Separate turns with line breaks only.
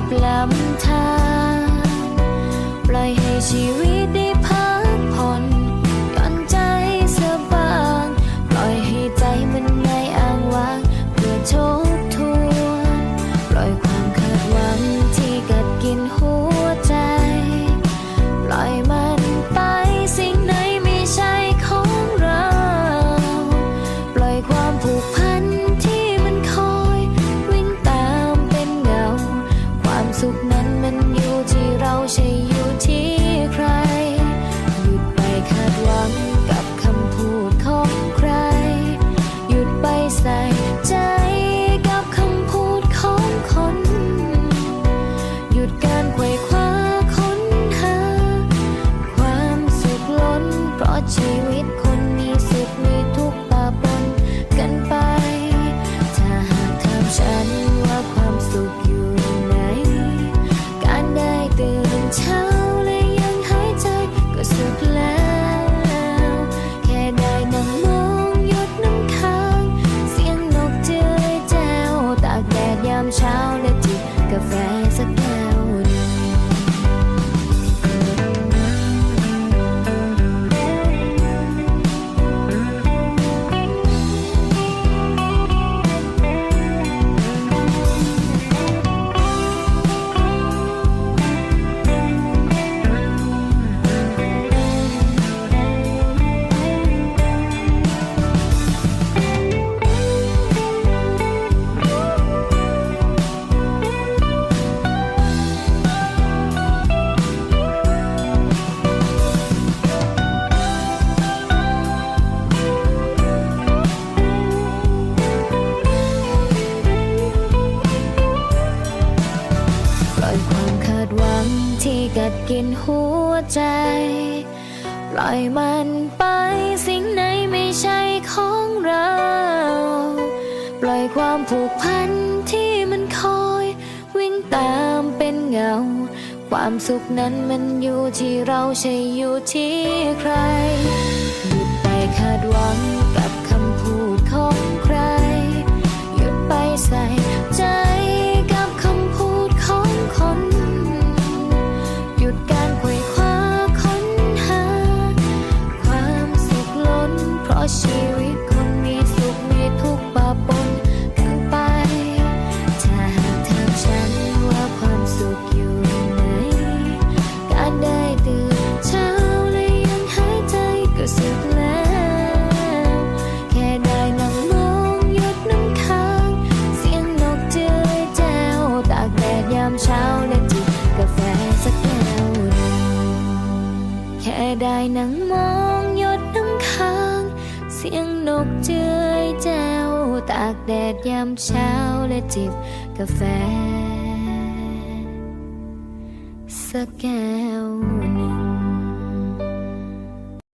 กับลำธารปล่อยให้ชีวิตด้ ชีวิตคน กัดกินหัวใจ ปล่อยมันไปสิ่งไหนไม่ใช่ของเรา ปล่อยความผูกพันที่มันคอย วิ่งตามเป็นเงา ความสุขนั้นมันอยู่ที่เราใช่อยู่ที่ใครหยุดไปคาด ได้นั่งมองยดน้ำค้าง เสียงนกเจ้ยแจ้วตากแดดยามเช้าและจิบกาแฟ สักแก้ว